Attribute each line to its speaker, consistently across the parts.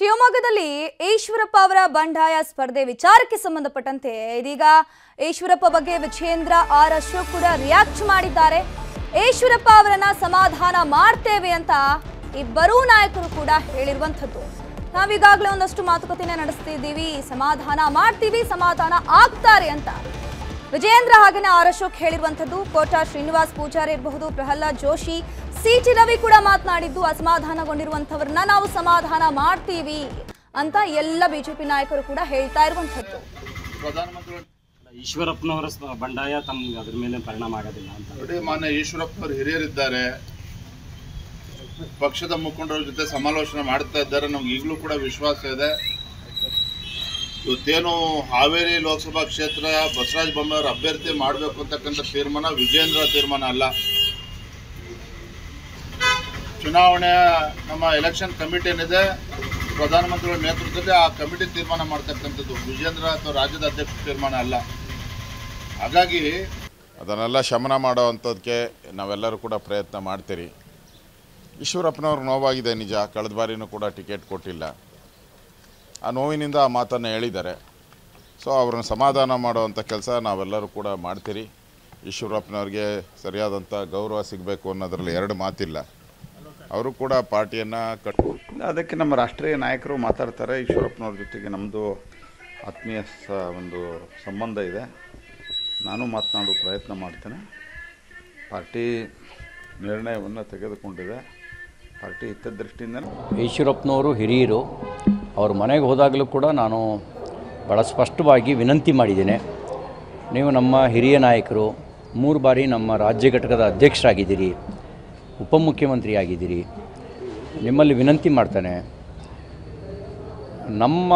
Speaker 1: ಶಿವಮೊಗ್ಗದಲ್ಲಿ ಈಶ್ವರಪ್ಪ ಅವರ ಬಂಡಾಯ ಸ್ಪರ್ಧೆ ವಿಚಾರಕ್ಕೆ ಸಂಬಂಧಪಟ್ಟಂತೆ ಇದೀಗ ಈಶ್ವರಪ್ಪ ಬಗ್ಗೆ ವಿಜೇಂದ್ರ ಆರ್ ಅಶೋಕ್ ಕೂಡ ರಿಯಾಕ್ಟ್ ಮಾಡಿದ್ದಾರೆ. ಈಶ್ವರಪ್ಪ ಅವರನ್ನ ಸಮಾಧಾನ ಮಾಡ್ತೇವೆ ಅಂತ ಇಬ್ಬರೂ ನಾಯಕರು ಕೂಡ ಹೇಳಿರುವಂಥದ್ದು. ನಾವೀಗಾಗಲೇ ಒಂದಷ್ಟು ಮಾತುಕತೆನ ನಡೆಸ್ತಿದ್ದೀವಿ. ಸಮಾಧಾನ ಮಾಡ್ತೀವಿ, ಸಮಾಧಾನ ಆಗ್ತಾರೆ ಅಂತ. ವಿಜೇಂದ್ರ ಹಾಗೇನೆ ಆರ್ ಅಶೋಕ್ ಹೇಳಿರುವಂಥದ್ದು. ಕೋಟಾ ಶ್ರೀನಿವಾಸ್ ಪೂಜಾರಿ ಇರಬಹುದು, ಪ್ರಹ್ಲಾದ್ ಜೋಶಿ ಸಿಟಿ ರವಿ ಕೂಡ ಮಾತನಾಡಿದ್ದು ಅಸಮಾಧಾನಗೊಂಡಿರುವಂತವ್ರನ್ನ ನಾವು ಸಮಾಧಾನ ಮಾಡ್ತೀವಿ ಅಂತ ಎಲ್ಲ ಬಿಜೆಪಿ ನಾಯಕರು ಕೂಡ ಹೇಳ್ತಾ
Speaker 2: ಇರುವಂತದ್ದು
Speaker 3: ಈಶ್ವರಪ್ಪನವರ ಬಂಡಾಯ ತಮ್ಗೆ ಅದ್ರ ಮೇಲೆ ಪರಿಣಾಮ ಆಗೋದಿಲ್ಲ ಅಂತ.
Speaker 2: ನೋಡಿ ಮಾನ್ಯ ಈಶ್ವರಪ್ಪನವರು ಹಿರಿಯರಿದ್ದಾರೆ. ಪಕ್ಷದ ಮುಖಂಡರ ಜೊತೆ ಸಮಾಲೋಚನೆ ಮಾಡ್ತಾ ಇದ್ದಾರೆ. ನಮ್ಗೆ ಈಗಲೂ ಕೂಡ ವಿಶ್ವಾಸ ಇದೆ. ಇವತ್ತೇನು ಹಾವೇರಿ ಲೋಕಸಭಾ ಕ್ಷೇತ್ರ ಬಸವರಾಜ ಬೊಮ್ಮಾಯಿ ಅವರು ಅಭ್ಯರ್ಥಿ ಮಾಡಬೇಕು ಅಂತಕ್ಕಂಥ ತೀರ್ಮಾನ ವಿಜೇಂದ್ರ ತೀರ್ಮಾನ ಅಲ್ಲ. ಚುನಾವಣೆ ನಮ್ಮ ಎಲೆಕ್ಷನ್ ಕಮಿಟಿ ಏನಿದೆ, ಪ್ರಧಾನಮಂತ್ರಿಗಳ ನೇತೃತ್ವದಲ್ಲಿ ಆ ಕಮಿಟಿ ತೀರ್ಮಾನ ಮಾಡ್ತಕ್ಕಂಥದ್ದು. ವಿಜೇಂದ್ರ ಅಥವಾ ರಾಜ್ಯದ ಅಧ್ಯಕ್ಷ ತೀರ್ಮಾನ ಅಲ್ಲ. ಹಾಗಾಗಿ
Speaker 4: ಅದನ್ನೆಲ್ಲ ಶಮನ ಮಾಡೋವಂಥದ್ದಕ್ಕೆ ನಾವೆಲ್ಲರೂ ಕೂಡ ಪ್ರಯತ್ನ ಮಾಡ್ತೀರಿ. ಈಶ್ವರಪ್ಪನವ್ರಿಗೆ ನೋವಾಗಿದೆ ನಿಜ. ಕಳೆದ ಬಾರಿನೂ ಕೂಡ ಟಿಕೆಟ್ ಕೊಟ್ಟಿಲ್ಲ. ಆ ನೋವಿನಿಂದ ಆ ಮಾತನ್ನು ಹೇಳಿದ್ದಾರೆ. ಸೊ ಅವ್ರನ್ನ ಸಮಾಧಾನ ಮಾಡುವಂಥ ಕೆಲಸ ನಾವೆಲ್ಲರೂ ಕೂಡ ಮಾಡ್ತೀರಿ. ಈಶ್ವರಪ್ಪನವ್ರಿಗೆ ಸರಿಯಾದಂಥ ಗೌರವ ಸಿಗಬೇಕು ಅನ್ನೋದ್ರಲ್ಲಿ ಎರಡು ಮಾತಿಲ್ಲ. ಅವರು ಕೂಡ ಪಾರ್ಟಿಯನ್ನು ಕಟ್
Speaker 5: ಅದಕ್ಕೆ ನಮ್ಮ ರಾಷ್ಟ್ರೀಯ ನಾಯಕರು ಮಾತಾಡ್ತಾರೆ. ಈಶ್ವರಪ್ಪನವ್ರ ಜೊತೆಗೆ ನಮ್ಮದು ಆತ್ಮೀಯ ಸ ಒಂದು ಸಂಬಂಧ ಇದೆ. ನಾನು ಮಾತನಾಡೋ ಪ್ರಯತ್ನ ಮಾಡ್ತೇನೆ. ಪಾರ್ಟಿ ನಿರ್ಣಯವನ್ನು ತೆಗೆದುಕೊಂಡಿದೆ. ಪಾರ್ಟಿ ಹಿತದೃಷ್ಟಿಯಿಂದ
Speaker 6: ಈಶ್ವರಪ್ಪನವರು ಹಿರಿಯರು. ಅವ್ರ ಮನೆಗೆ ಹೋದಾಗಲೂ ಕೂಡ ನಾನು ಭಾಳ ಸ್ಪಷ್ಟವಾಗಿ ವಿನಂತಿ ಮಾಡಿದ್ದೇನೆ. ನೀವು ನಮ್ಮ ಹಿರಿಯ ನಾಯಕರು ಮೂರು ಬಾರಿ ನಮ್ಮ ರಾಜ್ಯ ಘಟಕದ ಅಧ್ಯಕ್ಷರಾಗಿದ್ದೀರಿ. ಉಪಮುಖ್ಯಮಂತ್ರಿ ಆಗಿದ್ದೀರಿ ನಿಮ್ಮಲ್ಲಿ ವಿನಂತಿ ಮಾಡ್ತಾನೆ. ನಮ್ಮ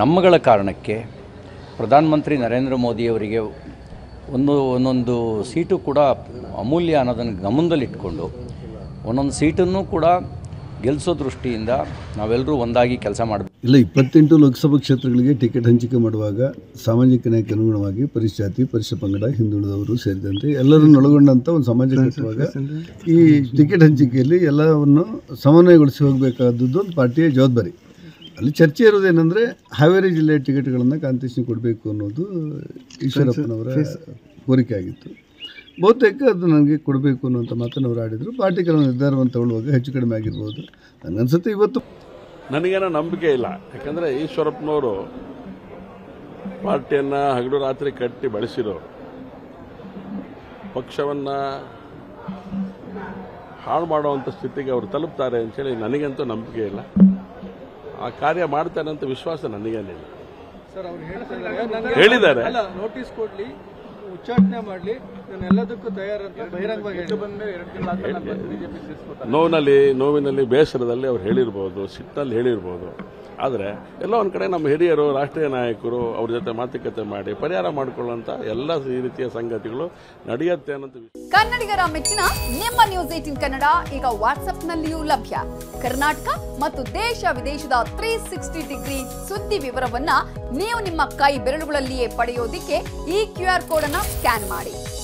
Speaker 6: ನಮ್ಮಗಳ ಕಾರಣಕ್ಕೆ ಪ್ರಧಾನಮಂತ್ರಿ ನರೇಂದ್ರ ಮೋದಿಯವರಿಗೆ ಒಂದು, ಒಂದೊಂದು ಸೀಟು ಕೂಡ ಅಮೂಲ್ಯ ಅನ್ನೋದನ್ನು ಗಮನದಲ್ಲಿಟ್ಕೊಂಡು, ಒಂದೊಂದು ಸೀಟನ್ನು ಕೂಡ ಗೆಲ್ಲಿಸೋ ದೃಷ್ಟಿಯಿಂದ ನಾವೆಲ್ಲರೂ ಒಂದಾಗಿ ಕೆಲಸ ಮಾಡಬೇಕು.
Speaker 7: ಇಲ್ಲ ಇಪ್ಪತ್ತೆಂಟು ಲೋಕಸಭಾ ಕ್ಷೇತ್ರಗಳಿಗೆ ಟಿಕೆಟ್ ಹಂಚಿಕೆ ಮಾಡುವಾಗ ಸಾಮಾಜಿಕ ನ್ಯಾಯಕ್ಕೆ ಅನುಗುಣವಾಗಿ ಪರಿಶಾತಿ ಪರಿಷ ಪಂಗಡ ಹಿಂದುಳಿದವರು ಸೇರಿದಂತೆ ಎಲ್ಲರನ್ನು ಒಳಗೊಂಡಂಥ ಒಂದು ಸಮಾಜ ಕಟ್ಟುವಾಗ ಈ ಟಿಕೆಟ್ ಹಂಚಿಕೆಯಲ್ಲಿ ಎಲ್ಲವನ್ನು ಸಮನ್ವಯಗೊಳಿಸಿ ಹೋಗಬೇಕಾದದ್ದು ಒಂದು ಪಾರ್ಟಿಯ ಜವಾಬ್ದಾರಿ. ಅಲ್ಲಿ ಚರ್ಚೆ ಇರೋದೇನೆಂದರೆ ಹಾವೇರಿ ಜಿಲ್ಲೆಯ ಟಿಕೆಟ್ಗಳನ್ನು ಕಾಂತೇಶ್ ಕೊಡಬೇಕು ಅನ್ನೋದು ಈಶ್ವರಪ್ಪನವರ ಕೋರಿಕೆ ಆಗಿತ್ತು. ಬಹುತೇಕ ಅದು ನನಗೆ ಕೊಡಬೇಕು ಅನ್ನುವಂಥ ಮಾತನ್ನು ಅವರು ಆಡಿದರು. ಪಾರ್ಟಿ ಕೆಲವು ನಿರ್ಧಾರವನ್ನು ತಗೊಳ್ಳುವಾಗ ಹೆಚ್ಚು ಕಡಿಮೆ ಆಗಿರ್ಬೋದು. ನನಗನ್ಸುತ್ತೆ ಇವತ್ತು
Speaker 8: ನನಗೇನೋ ನಂಬಿಕೆ ಇಲ್ಲ. ಯಾಕಂದರೆ ಈಶ್ವರಪ್ಪನವರು ಪಾರ್ಟಿಯನ್ನು ಹಗಲು ರಾತ್ರಿ ಕಟ್ಟಿ ಬೆಳೆಸಿರೋರು. ಪಕ್ಷವನ್ನು ಹಾಳು ಮಾಡುವಂಥ ಸ್ಥಿತಿಗೆ ಅವರು ತಲುಪ್ತಾರೆ ಅಂತೇಳಿ ನನಗಂತೂ ನಂಬಿಕೆ ಇಲ್ಲ. ಆ ಕಾರ್ಯ ಮಾಡ್ತಾರೆ ಅಂತ ವಿಶ್ವಾಸ ನನಗೇನಿಲ್ಲ.
Speaker 9: ಸರ್ ಅವ್ರು ಹೇಳ್ತಿದ್ದಾರೆ
Speaker 8: ಹೇಳಿದ್ದಾರೆ.
Speaker 9: ಅಲ್ಲ ನೋಟಿಸ್ ಕೊಡಲಿ ಉಚ್ಚಾಟನೆ ಮಾಡ್ಲಿ. ಎಲ್ಲದಕ್ಕೂ
Speaker 8: ನೋವಿನಲ್ಲಿ ನೋವಿನಲ್ಲಿ ಬೇಸರದಲ್ಲಿ ಅವ್ರು ಹೇಳಿರ್ಬೋದು ಸಿಟ್ಟಲ್ಲಿ ಹೇಳಿರ್ಬೋದು. ಆದರೆ ಎಲ್ಲ ಒಂದು ಕಡೆ ನಮ್ಮ ಹಿರಿಯರು ರಾಷ್ಟ್ರೀಯ ನಾಯಕರು ಅವ್ರ ಜೊತೆ ಮಾತುಕತೆ ಮಾಡಿ ಪರಿಹಾರ ಮಾಡಿಕೊಳ್ಳುವಂತ ಎಲ್ಲ ಈ ರೀತಿಯ ಸಂಗತಿಗಳು ನಡೆಯುತ್ತೆ ಅನ್ನೋದು.
Speaker 10: ಕನ್ನಡಿಗರ ಮೆಚ್ಚಿನ ನಿಮ್ಮ ನ್ಯೂಸ್ ಏಟಿನ್ ಕನ್ನಡ ಈಗ ವಾಟ್ಸ್ಆಪ್ನಲ್ಲಿಯೂ ಲಭ್ಯ. ಕರ್ನಾಟಕ ಮತ್ತು ದೇಶ ವಿದೇಶದ ತ್ರೀ ಸಿಕ್ಸ್ಟಿ ಡಿಗ್ರಿ ಸುದ್ದಿ ವಿವರವನ್ನ ನೀವು ನಿಮ್ಮ ಕೈ ಬೆರಳುಗಳಲ್ಲಿಯೇ ಪಡೆಯೋದಿಕ್ಕೆ ಈ ಕ್ಯೂ ಆರ್ ಕೋಡ್ ಅನ್ನ ಸ್ಕ್ಯಾನ್ ಮಾಡಿ.